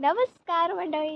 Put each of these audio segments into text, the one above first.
नमस्कार मंडळी.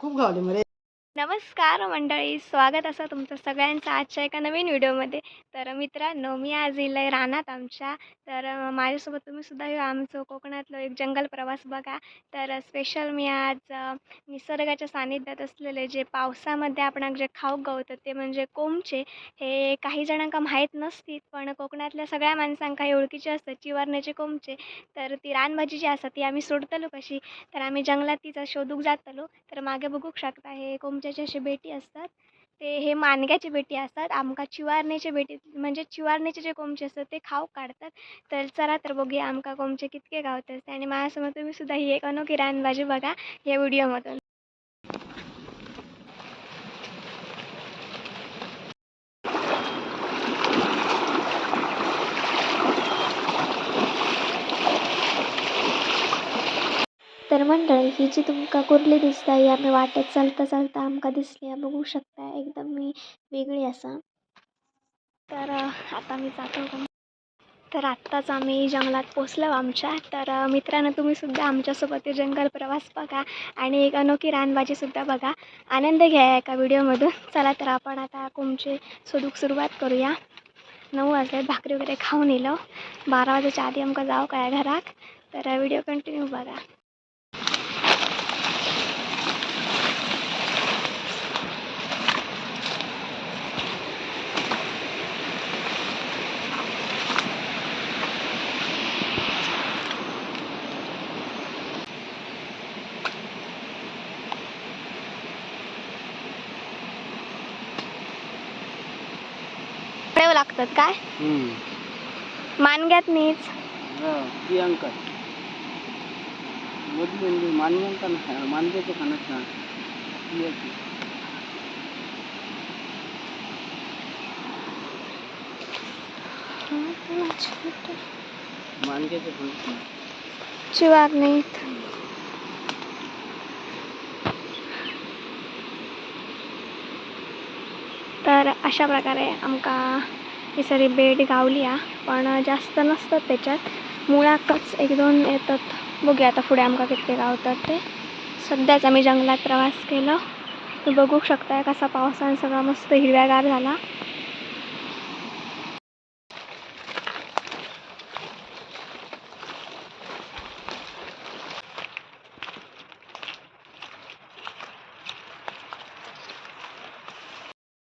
खूप गावली मरे. नमस्कार मंडळी स्वागत असं तुमचं सगळ्यांचं आजच्या एका नवीन व्हिडिओमध्ये. तर मित्रांनो मी आज येईल आहे रानात आमच्या. तर माझ्यासोबत तुम्ही सुद्धा येऊ. आमचं कोकणातलं एक जंगल प्रवास बघा. तर स्पेशल मी आज निसर्गाच्या सानिध्यात असलेले जे पावसामध्ये आपण जे खाऊ गवतं ते म्हणजे कोंबचे हे काही जणांका माहीत नसतील पण कोकणातल्या सगळ्या माणसांका हे ओळखीचे असतात. चिवारण्याचे कोंबचे तर ती रानभाजी जी असतात ती आम्ही सोडतलो कशी? तर आम्ही जंगलात तिचा शोधूक जातलो. तर मागे बघू शकता हे कोंब कोमच्याचे असे बेटी असतात. ते हे मानग्याचे बेटी असतात आमका चिवारण्याचे बेटी म्हणजे चिवारण्याचे जे कोमचे असतात ते खाऊ काढतात. तर चला तर बघूया आमका कोमचे कितके गावतात. आणि माझ्यासमोर तुम्ही सुद्धा ही एक अनोखी रानबाजी बघा या व्हिडिओमधून. मंडळी ही जी तुमका कुर्ली दिसता ही आम्ही वाटेत चलता चलता आमकां दिसली आहे बघू शकता एकदम मी वेगळी असा. तर आता मी जातो. तर आत्ताच आम्ही जंगलात पोचलो आमच्या. तर मित्रांनो तुम्ही सुद्धा आमच्यासोबत जंगल प्रवास बघा आणि एक अनोखी रानबाजीसुद्धा बघा. आनंद घ्या एका व्हिडिओमधून. चला तर आपण आता कोमचे सोडूक सुरुवात करूया. नऊ वाजले भाकरी वगैरे खाऊन येलो. बारा वाजेच्या आधी आमकां जाऊ काय घरात तर व्हिडिओ कंटिन्यू बघा. लागतात काय? मानग्यात नीच प्रियांका. खाणत ना खाणत ना शिवार नीत तर अशा प्रकारे आमका ही सगळी बेड गावली आ पण जास्त नसतात त्याच्यात. मुळाकच एक दोन येतात. बघूया आता पुढे आमका कितके गावतात ते. सध्याच आम्ही जंगलात प्रवास केलो. तुम्ही बघू शकताय कसा पावसाने सगळा मस्त हिरव्यागार झाला.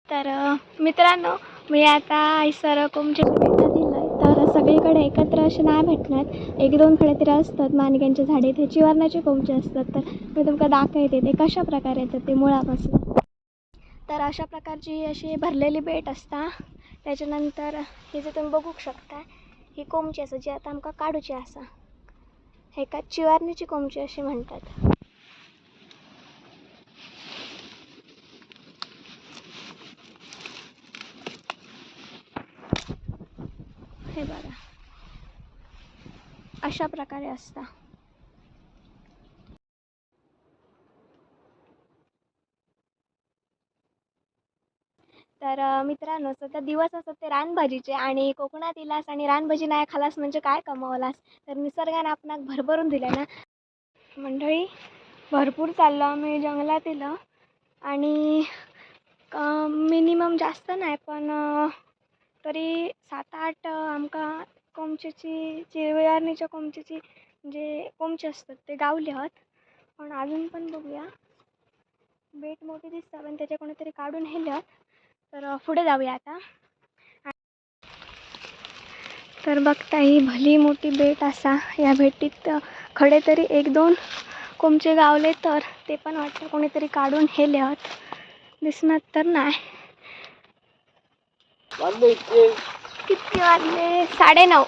तर मित्रांनो मी आता सर कोमच्या भेटणं दिलं तर सगळीकडे एकत्र असे नाही भेटणार. एक दोन फळे तरी असतात माणिक्यांचे झाडे ते चिवारण्याचे कोमचे असतात. तर मी तुमका दाखवते ते कशा प्रकारे येतात ते मुळापासून. तर अशा प्रकारची अशी भरलेली बेट असता. त्याच्यानंतर हे जे तुम्ही बघू शकता ही कोमची असं जी आता आमका काढूची असा. हे का चिवारणीची कोमची अशी म्हणतात हे बघा अशा प्रकारे असता. तर मित्रांनो सध्या दिवस असतात ते रानभाजीचे आणि कोकणात इलास आणि रानभाजी नाही खालास म्हणजे काय कमावलास? तर निसर्गाने आपणाक भरभरून दिलं ना. मंडळी भरपूर चाललो आम्ही जंगलात इलं आणि मिनिमम जास्त नाही पण तरी सात आठ आमकां आमका कोमचेची चिरवयारणीच्या कोमचेची जे कोमचे असतात ते गावले आहात. पण अजून पण बघूया. बेट मोठी दिसतात पण त्याच्या कोणीतरी काढून नेल्यात तर पुढे जाऊया आता. तर बघता ही भली मोठी बेट असा. या भेटीत खडे तरी एक दोन कोमचे गावले तर ते पण वाटतं कोणीतरी काढून हेले आहात. दिसणार तर नाही. किती वाजले साडेनऊ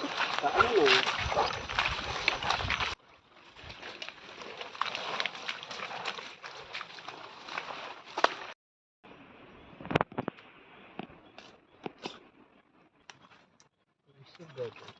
Thank you.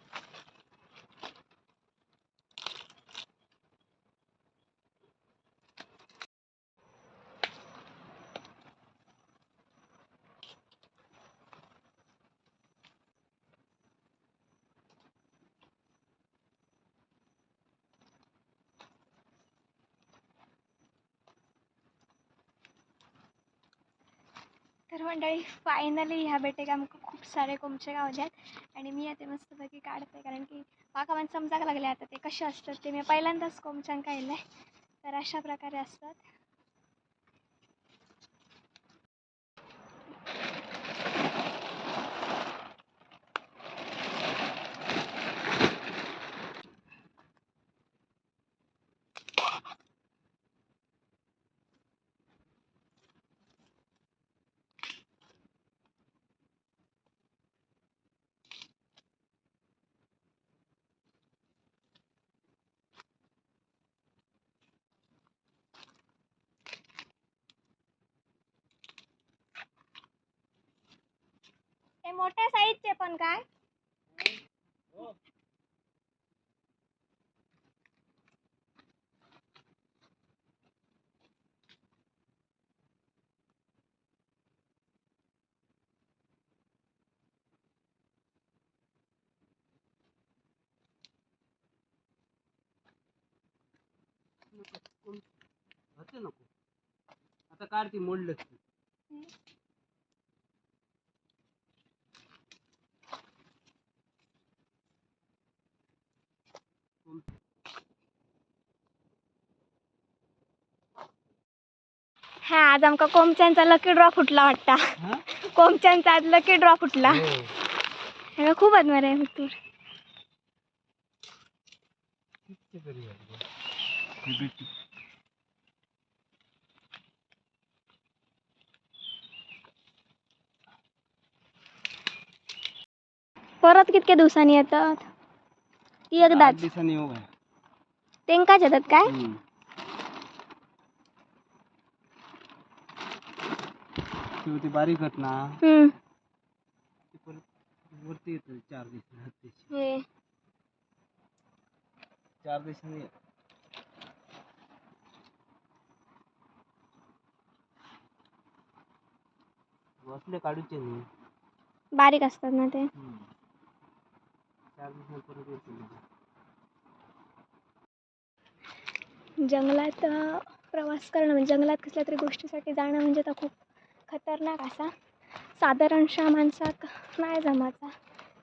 तर मंडळी फायनली ह्या बेटेक आमकां खूप सारे कोंबचे गावल्यात आणि मी आता मस्तपैकी काढते कारण की म्हाका पण समजाक लागले आता ते कसे असतात ते मी पहिल्यांदाच कोंबच्यांक आहे तर अशा प्रकारे असतात. हे मोठ्या साईजचे पण काय? नको आता काढ ती मोडलं हा आज आमका कोंबच्यांचा लकी ड्रॉ फुटला वाटता. कोंबच्यांचा आज लकी ड्रॉ फुटला. हो. खूप आदमर आहे बेटी. परत कितक्या दिवसांनी येतात? ती एकदाच दिवसांनी येऊ. तेंकाच येतात काय? ती होती बारीक होत ना हम्म. ती परत वरती येते चार दिवसांनी आठ दिवशी. चार दिवसांनी. बसले काढूचे नाही बारीक असतात ना ते चार दिवसांनी परत येते जंगलात अं, प्रवास करणं म्हणजे जंगलात कसल्या तरी गोष्टीसाठी जाणं म्हणजे तर खूप खतरनाक असा. साधारणशा माणसाक नाही जमाचा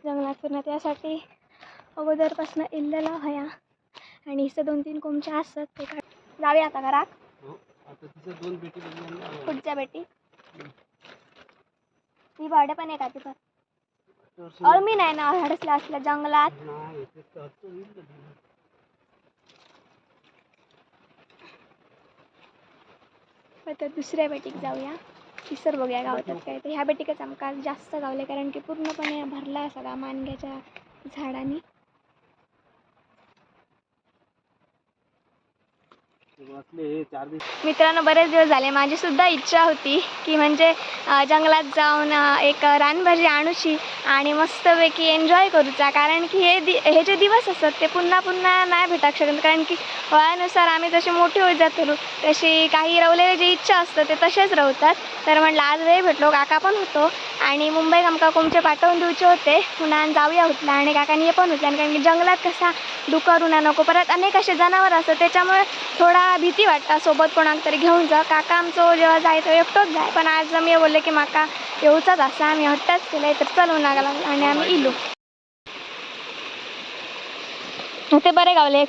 जंगलात फिरणं त्यासाठी अगोदरपासून इल्लेला हया. आणि इथं दोन तीन कोंबच्या असतात ते काढ जाऊया आता घरात. हो. पुढच्या बेटी. ती भाडं पण आहे का तिथं? वर्ष अळमी नाही ना हडसल्या असल्या जंगलात. आता दुसऱ्या बेटीक जाऊया. तिसर बघूया गावतात काय तर. ह्या बेटीकच आमका जास्त गावले कारण की पूर्णपणे भरला सगळा मानग्याच्या झाडांनी ते बसले हे चार दिवस मित्रांनो बरेच दिवस झाले. माझी सुद्धा इच्छा होती की म्हणजे जंगलात जाऊन एक रानभाजी आणूची आणि मस्तपैकी एन्जॉय करूचा. कारण की हे दि हे जे दिवस असतात ते पुन्हा पुन्हा नाही भेटाक शकत. कारण की वयानुसार आम्ही जसे मोठे होत जातो तशी काही रवलेले जे इच्छा असतं ते तसेच रवतात. तर म्हटलं आज वेळ भेटलो. काका पण होतो आणि मुंबईत आमका कोमचे पाठवून देऊचे होते. पुन्हा जाऊया होतला आणि काकांनी हे पण होतले आणि कारण की जंगलात कसा दुकर उन्हा नको परत अनेक असे जनावर असतात. त्याच्यामुळे थोडा भीती वाटता. सोबत कोणाक तरी घेऊन जा. काका आमचं जेव्हा जाय तो एकटोच जाय. पण आज मी बोलले की माका येऊचाच असा आम्ही हट्टच केले तर चलून लागला आणि आम्ही इलो. ते बरे गावले.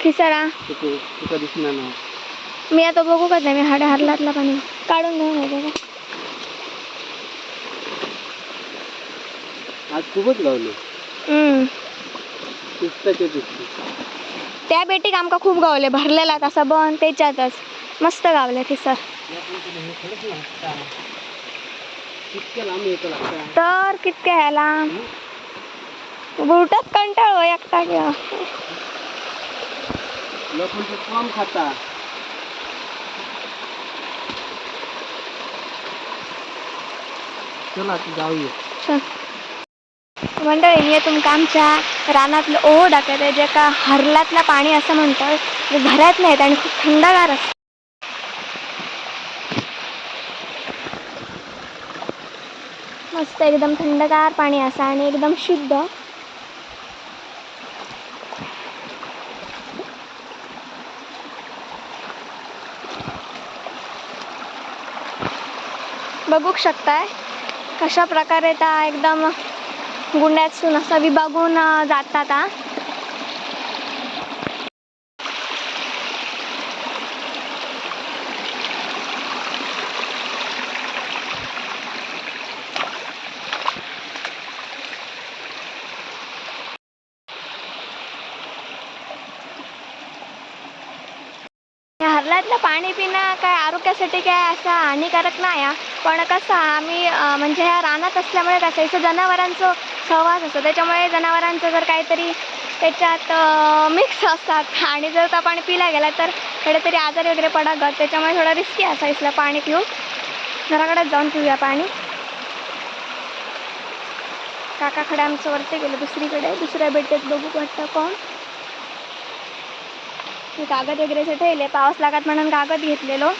खिसारा. दिसणार ना मी आता बघू का नाही. मी हाडे हरलातला पाणी काढून घेऊन येते का? आज खूपच गावले. दिसते त्या बेटीक आमका खूप गावले भरलेला तसा बन त्याच्यातच. मस्त गावले थिसर लांब तर कितके ह्याला? बुटच कंटाळ हो एकटा कम खाता? चला जाऊया. मंडळी तुमकां आमच्या रानातलं ओहो दाखयता जेका हरलातला पाणी असं म्हणतात जे भरत नाहीत आणि खूप थंडगार असतं. मस्त एकदम थंडगार पाणी असा आणि एकदम शुद्ध. बघूक शकताय कशा प्रकारे त्या एकदम गुंड्यातून असं विभागून जातात हा हरलातलं पाणी पिणं काय आरोग्यासाठी काय असं हानिकारक नाही हा. पण कसं आम्ही म्हणजे ह्या रानात असल्यामुळे कसं इथं जनावरांचं सहवास असतो. त्याच्यामुळे जनावरांचं जर काहीतरी त्याच्यात मिक्स असतात आणि जर त्या पाणी पिला गेला तर कधीतरी आजारी वगैरे पडागत त्याच्यामुळे थोडं रिस्की असा इथलं पाणी पिऊ घराकडेच जाऊन पिऊया पाणी. काकाकडे आमचं वरती गेलं दुसरीकडे. दुसऱ्या बेटेत बघू वाटतं कोण. कागद वगैरे असे ठेवले पाऊस लागत म्हणून कागद घेतलेलो.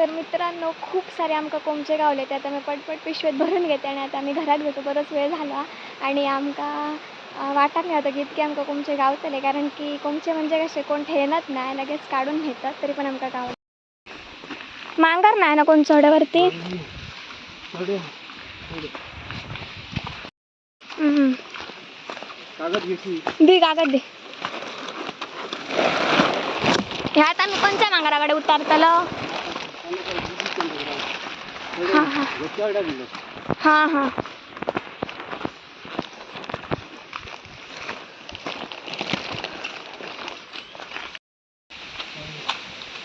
तर मित्रांनो खूप सारे आमका कोमचे गावले ते आता मी पटपट पिशवेत भरून घेते आणि आता आम्ही घरात घेतो बरंच वेळ झाला. आणि आमका नाही होतं की इतके आमका कोमचे गावतले कारण की कोमचे म्हणजे कसे कोण ठेवत नाही लगेच काढून घेतात तरी पण आमका गाव मांगर नाही ना कोण घेतली दे कागद दे. ह्यात आम्ही कोणत्या मांगराकडे उतारतलो? हां हां. हां हां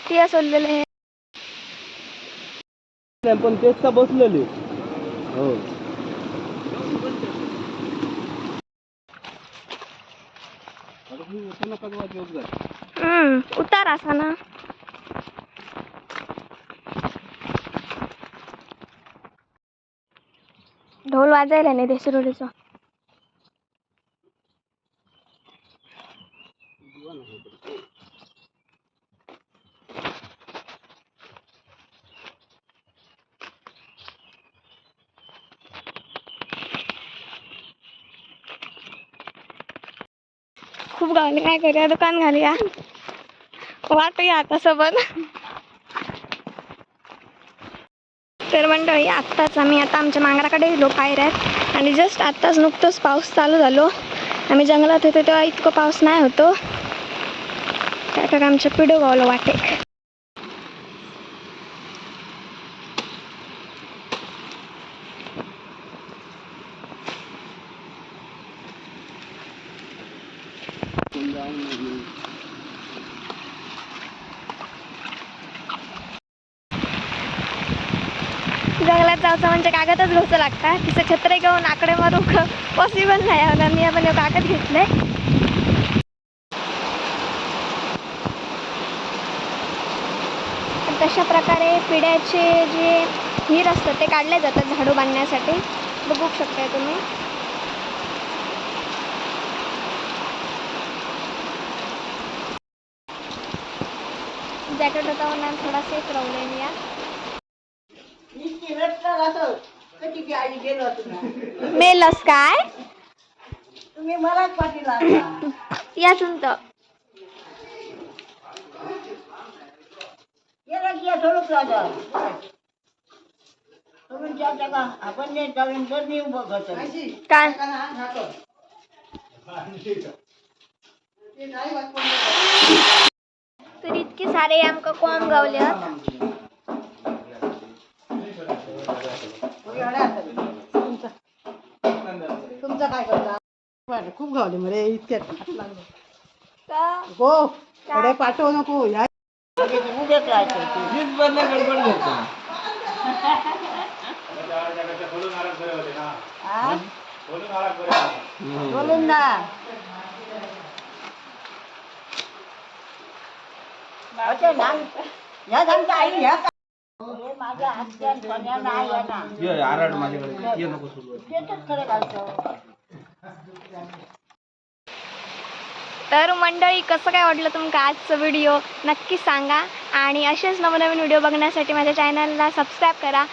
ते सोडलेलं पण तेच का बसलेले. हो. हम्म, उतार असा ना. ढोल वाजायला नाही देसरुडीचा खूप गावले काय करूया दुकान घालूया वाटूया आता सोबत तर मंडळी आत्ताच आम्ही आता आमच्या मांगराकडे गेलो पायऱ्यात आणि जस्ट आत्ताच नुकतंच पाऊस चालू झालो. आम्ही जंगलात होतो तेव्हा इतकं पाऊस नाही होतो. त्या का आमच्या पिढो गावलं वाटेक जंगलात म्हणजे कागदच घ्यायचं लागतं. तिचं छत्रे घेऊन आकडे मारू पॉसिबल नाही. अगं मी आपण हे कागद घेतले. तशा प्रकारे पिढ्याचे जे हिर असतात ते काढले जातात झाडू बांधण्यासाठी. बघू शकताय तुम्ही. जॅकेट होता म्हणून या. या मेलस काय तुम्ही मलाच पाठीला आता. याचून तर गेला की या. तुम्ही जागा आपण जे जाऊन तर मी उभं करतो. काय तर इतके सारे आमका कोंब गावले. तुमचं तुमचं काय करता? खूप गावले मरे इतक्यात. गो पुढे पाठवू नको या. हा? बोलून ना. सांगता आई ह्या आराड माझ्याकडे. ये नको तर मंडळी कसं काय वाटलं तुमका आजचं व्हिडिओ नक्की सांगा. आणि असेच नवनवीन व्हिडिओ बघण्यासाठी माझ्या चॅनलला सबस्क्राईब करा.